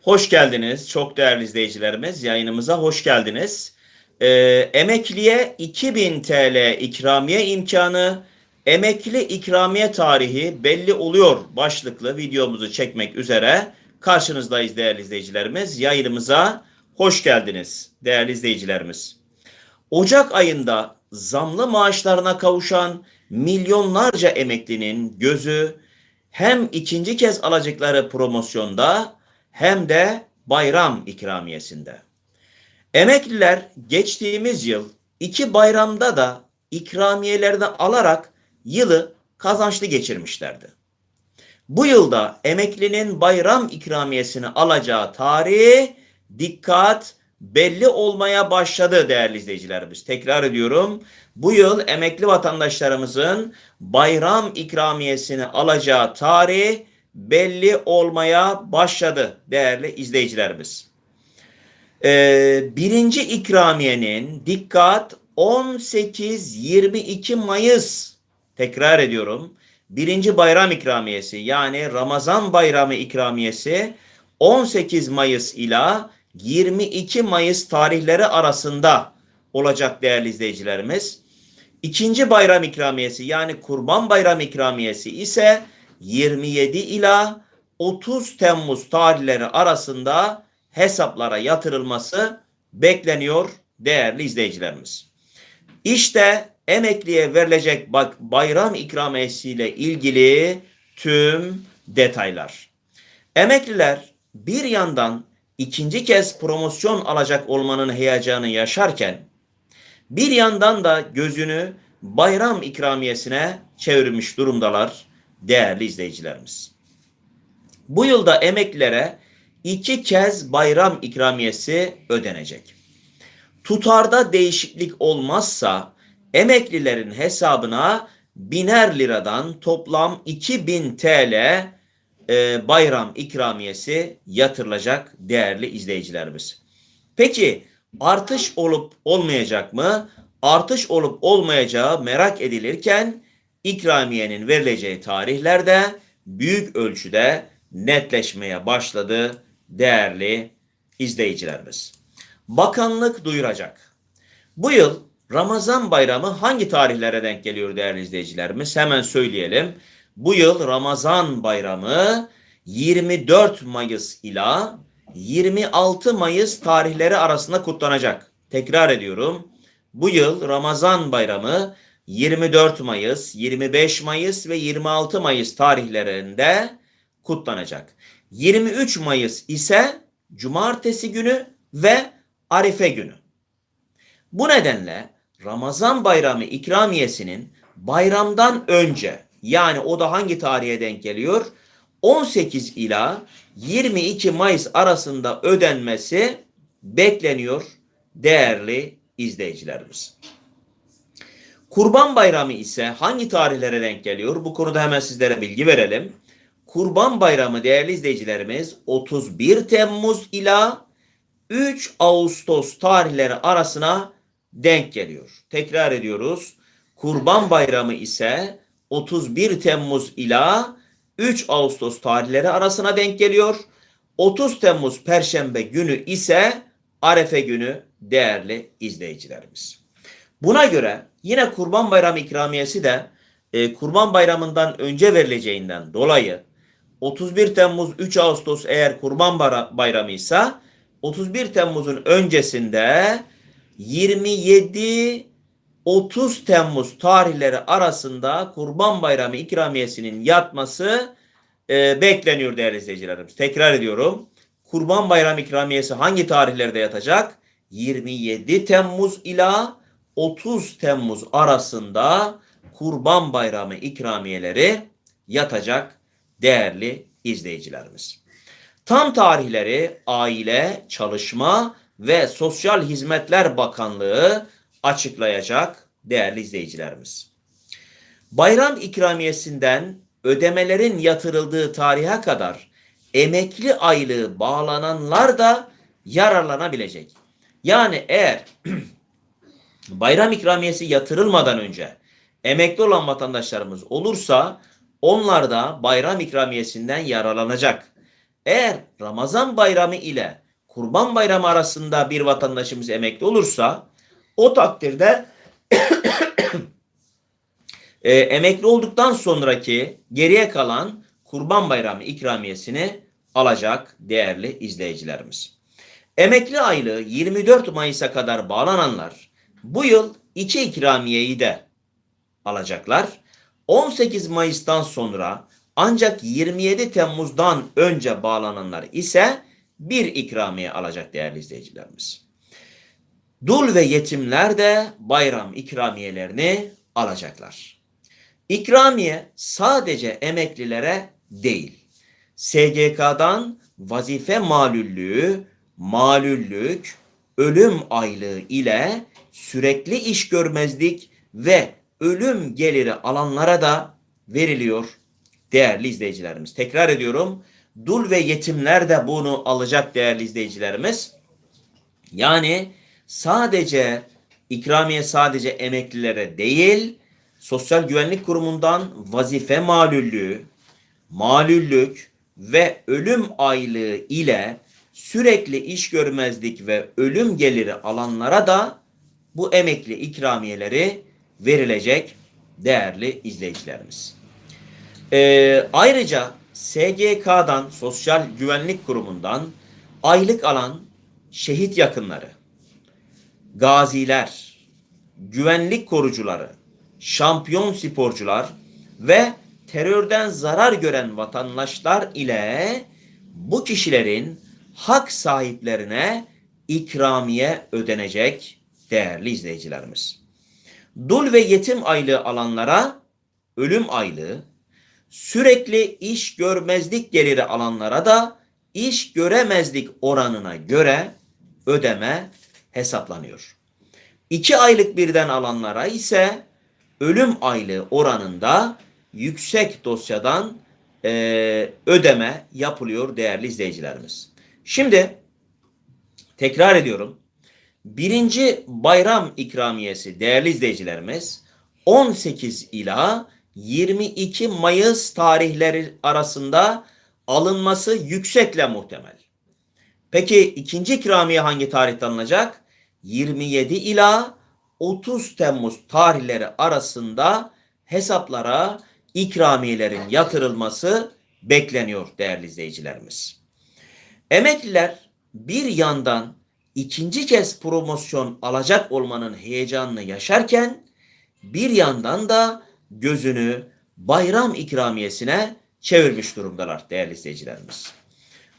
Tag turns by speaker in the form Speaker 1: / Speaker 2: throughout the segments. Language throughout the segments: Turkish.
Speaker 1: Hoş geldiniz çok değerli izleyicilerimiz. Yayınımıza hoş geldiniz. Ee, emekliye 2000 TL ikramiye imkanı, emekli ikramiye tarihi belli oluyor başlıklı videomuzu çekmek üzere karşınızdayız değerli izleyicilerimiz. Yayınımıza hoş geldiniz değerli izleyicilerimiz. Ocak ayında zamlı maaşlarına kavuşan milyonlarca emeklinin gözü hem ikinci kez alacakları promosyonda hem de bayram ikramiyesinde. Emekliler geçtiğimiz yıl iki bayramda da ikramiyelerini alarak yılı kazançlı geçirmişlerdi. Bu yılda emeklinin bayram ikramiyesini alacağı tarih dikkat belli olmaya başladı değerli izleyicilerimiz. Tekrar ediyorum. Bu yıl emekli vatandaşlarımızın bayram ikramiyesini alacağı tarih belli olmaya başladı değerli izleyicilerimiz. Ee, birinci ikramiyenin dikkat 18-22 Mayıs tekrar ediyorum. Birinci bayram ikramiyesi yani Ramazan bayramı ikramiyesi 18 Mayıs ila 22 Mayıs tarihleri arasında olacak değerli izleyicilerimiz. İkinci bayram ikramiyesi yani Kurban Bayram ikramiyesi ise 27 ila 30 Temmuz tarihleri arasında hesaplara yatırılması bekleniyor değerli izleyicilerimiz. İşte emekliye verilecek bayram ikramiyesiyle ilgili tüm detaylar. Emekliler bir yandan ikinci kez promosyon alacak olmanın heyecanı yaşarken bir yandan da gözünü bayram ikramiyesine çevirmiş durumdalar değerli izleyicilerimiz. Bu yılda emeklilere iki kez bayram ikramiyesi ödenecek. Tutarda değişiklik olmazsa emeklilerin hesabına biner liradan toplam 2000 TL e, bayram ikramiyesi yatırılacak değerli izleyicilerimiz. Peki artış olup olmayacak mı? Artış olup olmayacağı merak edilirken ikramiyenin verileceği tarihlerde büyük ölçüde netleşmeye başladı değerli izleyicilerimiz. Bakanlık duyuracak. Bu yıl Ramazan bayramı hangi tarihlere denk geliyor değerli izleyicilerimiz? Hemen söyleyelim. Bu yıl Ramazan bayramı 24 Mayıs ila 26 Mayıs tarihleri arasında kutlanacak. Tekrar ediyorum. Bu yıl Ramazan bayramı 24 Mayıs, 25 Mayıs ve 26 Mayıs tarihlerinde kutlanacak. 23 Mayıs ise cumartesi günü ve Arife günü. Bu nedenle Ramazan bayramı ikramiyesinin bayramdan önce yani o da hangi tarihe denk geliyor? 18 ila 22 Mayıs arasında ödenmesi bekleniyor değerli izleyicilerimiz. Kurban Bayramı ise hangi tarihlere denk geliyor? Bu konuda hemen sizlere bilgi verelim. Kurban Bayramı değerli izleyicilerimiz 31 Temmuz ila 3 Ağustos tarihleri arasına denk geliyor. Tekrar ediyoruz. Kurban Bayramı ise 31 Temmuz ila 3 Ağustos tarihleri arasına denk geliyor. 30 Temmuz Perşembe günü ise Arefe günü değerli izleyicilerimiz. Buna göre yine Kurban Bayramı ikramiyesi de e, Kurban Bayramı'ndan önce verileceğinden dolayı 31 Temmuz 3 Ağustos eğer Kurban Bayramı ise 31 Temmuz'un öncesinde 27 30 Temmuz tarihleri arasında Kurban Bayramı ikramiyesinin yatması e, bekleniyor değerli izleyicilerimiz. Tekrar ediyorum. Kurban Bayramı ikramiyesi hangi tarihlerde yatacak? 27 Temmuz ila 30 Temmuz arasında Kurban Bayramı ikramiyeleri yatacak değerli izleyicilerimiz. Tam tarihleri Aile, Çalışma ve Sosyal Hizmetler Bakanlığı açıklayacak değerli izleyicilerimiz. Bayram ikramiyesinden ödemelerin yatırıldığı tarihe kadar emekli aylığı bağlananlar da yararlanabilecek. Yani eğer bayram ikramiyesi yatırılmadan önce emekli olan vatandaşlarımız olursa onlar da bayram ikramiyesinden yararlanacak. Eğer Ramazan bayramı ile Kurban bayramı arasında bir vatandaşımız emekli olursa o takdirde e, emekli olduktan sonraki geriye kalan Kurban Bayramı ikramiyesini alacak değerli izleyicilerimiz. Emekli aylığı 24 Mayıs'a kadar bağlananlar bu yıl iki ikramiyeyi de alacaklar. 18 Mayıs'tan sonra ancak 27 Temmuz'dan önce bağlananlar ise bir ikramiye alacak değerli izleyicilerimiz. Dul ve yetimler de bayram ikramiyelerini alacaklar. İkramiye sadece emeklilere değil, SGK'dan vazife malüllüğü, malüllük, ölüm aylığı ile sürekli iş görmezlik ve ölüm geliri alanlara da veriliyor değerli izleyicilerimiz. Tekrar ediyorum. Dul ve yetimler de bunu alacak değerli izleyicilerimiz. Yani sadece ikramiye sadece emeklilere değil, Sosyal Güvenlik Kurumu'ndan vazife malüllüğü, malüllük ve ölüm aylığı ile sürekli iş görmezlik ve ölüm geliri alanlara da bu emekli ikramiyeleri verilecek değerli izleyicilerimiz. Ee, ayrıca SGK'dan, Sosyal Güvenlik Kurumu'ndan aylık alan şehit yakınları, gaziler, güvenlik korucuları, şampiyon sporcular ve terörden zarar gören vatandaşlar ile bu kişilerin hak sahiplerine ikramiye ödenecek değerli izleyicilerimiz. Dul ve yetim aylığı alanlara ölüm aylığı, sürekli iş görmezlik geliri alanlara da iş göremezlik oranına göre ödeme hesaplanıyor. İki aylık birden alanlara ise ölüm aylığı oranında yüksek dosyadan e, ödeme yapılıyor değerli izleyicilerimiz. Şimdi tekrar ediyorum. Birinci bayram ikramiyesi değerli izleyicilerimiz 18 ila 22 Mayıs tarihleri arasında alınması yüksekle muhtemel. Peki ikinci ikramiye hangi tarihte alınacak? 27 ila 30 Temmuz tarihleri arasında hesaplara ikramiyelerin yatırılması bekleniyor değerli izleyicilerimiz. Emekliler bir yandan ikinci kez promosyon alacak olmanın heyecanını yaşarken bir yandan da gözünü bayram ikramiyesine çevirmiş durumdalar değerli izleyicilerimiz.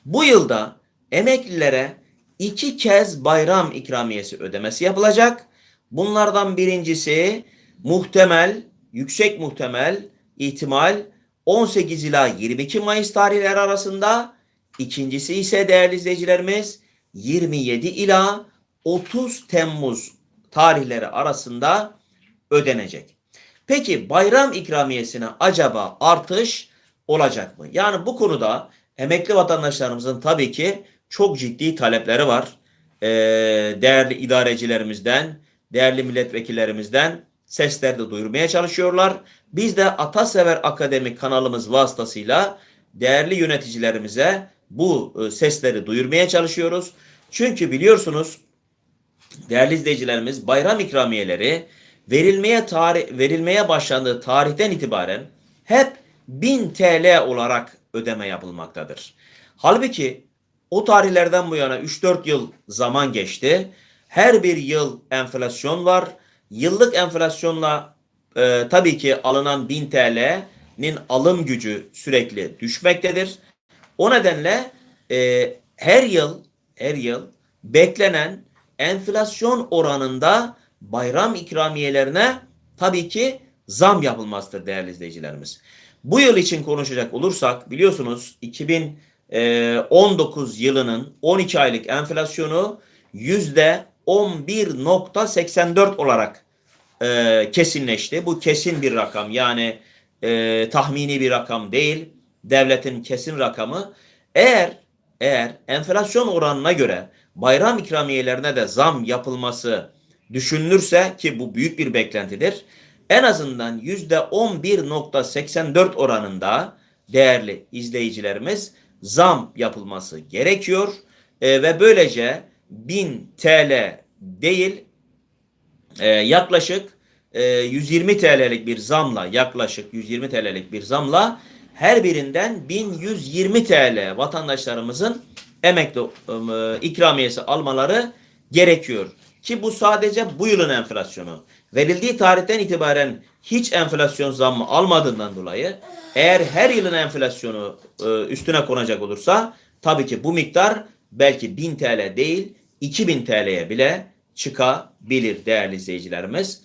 Speaker 1: Bu yılda emeklilere iki kez bayram ikramiyesi ödemesi yapılacak. Bunlardan birincisi muhtemel, yüksek muhtemel ihtimal 18 ila 22 Mayıs tarihleri arasında. İkincisi ise değerli izleyicilerimiz 27 ila 30 Temmuz tarihleri arasında ödenecek. Peki bayram ikramiyesine acaba artış olacak mı? Yani bu konuda emekli vatandaşlarımızın tabii ki çok ciddi talepleri var. Ee, değerli idarecilerimizden, değerli milletvekillerimizden sesler de duyurmaya çalışıyorlar. Biz de Atasever Akademi kanalımız vasıtasıyla değerli yöneticilerimize bu e, sesleri duyurmaya çalışıyoruz. Çünkü biliyorsunuz değerli izleyicilerimiz bayram ikramiyeleri verilmeye tarih verilmeye başlandığı tarihten itibaren hep 1000 TL olarak ödeme yapılmaktadır. Halbuki o tarihlerden bu yana 3-4 yıl zaman geçti. Her bir yıl enflasyon var. Yıllık enflasyonla e, tabii ki alınan 1000 TL'nin alım gücü sürekli düşmektedir. O nedenle e, her yıl her yıl beklenen enflasyon oranında bayram ikramiyelerine tabii ki zam yapılmasıdır değerli izleyicilerimiz. Bu yıl için konuşacak olursak biliyorsunuz 2019 yılının 12 aylık enflasyonu yüzde 11.84 olarak e, kesinleşti. Bu kesin bir rakam yani e, tahmini bir rakam değil. Devletin kesin rakamı. Eğer eğer enflasyon oranına göre bayram ikramiyelerine de zam yapılması düşünülürse ki bu büyük bir beklentidir. En azından yüzde 11.84 oranında değerli izleyicilerimiz zam yapılması gerekiyor E, ve böylece 1000 TL değil e, yaklaşık e, 120 TL'lik bir zamla yaklaşık 120 TL'lik bir zamla her birinden 1120 TL vatandaşlarımızın emekli e, ikramiyesi almaları gerekiyor. Ki bu sadece bu yılın enflasyonu. Verildiği tarihten itibaren hiç enflasyon zammı almadığından dolayı eğer her yılın enflasyonu e, üstüne konacak olursa tabii ki bu miktar belki 1000 TL değil 2000 TL'ye bile çıkabilir değerli izleyicilerimiz.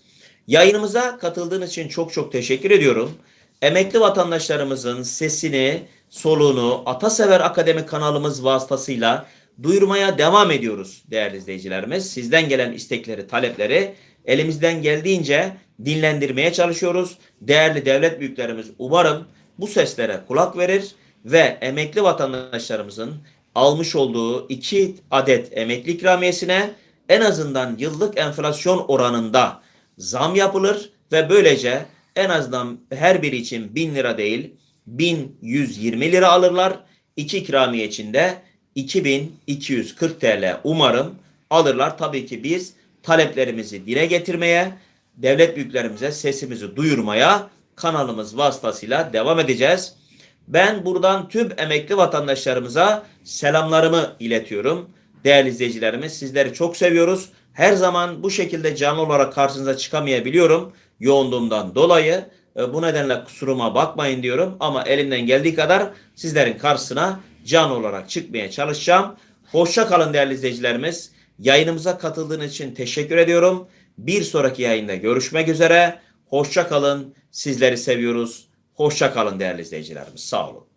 Speaker 1: Yayınımıza katıldığınız için çok çok teşekkür ediyorum. Emekli vatandaşlarımızın sesini, soluğunu Atasever Akademi kanalımız vasıtasıyla duyurmaya devam ediyoruz değerli izleyicilerimiz. Sizden gelen istekleri, talepleri elimizden geldiğince dinlendirmeye çalışıyoruz. Değerli devlet büyüklerimiz umarım bu seslere kulak verir ve emekli vatandaşlarımızın almış olduğu iki adet emekli ikramiyesine en azından yıllık enflasyon oranında zam yapılır ve böylece en azından her biri için 1000 lira değil 1120 lira alırlar. İki ikramiye için de 2240 TL umarım alırlar. Tabii ki biz taleplerimizi dile getirmeye, devlet büyüklerimize sesimizi duyurmaya kanalımız vasıtasıyla devam edeceğiz. Ben buradan tüm emekli vatandaşlarımıza selamlarımı iletiyorum. Değerli izleyicilerimiz sizleri çok seviyoruz. Her zaman bu şekilde canlı olarak karşınıza çıkamayabiliyorum yoğunluğumdan dolayı. E, Bu nedenle kusuruma bakmayın diyorum ama elimden geldiği kadar sizlerin karşısına canlı olarak çıkmaya çalışacağım. Hoşça kalın değerli izleyicilerimiz. Yayınımıza katıldığınız için teşekkür ediyorum. Bir sonraki yayında görüşmek üzere. Hoşça kalın. Sizleri seviyoruz. Hoşça kalın değerli izleyicilerimiz. Sağ olun.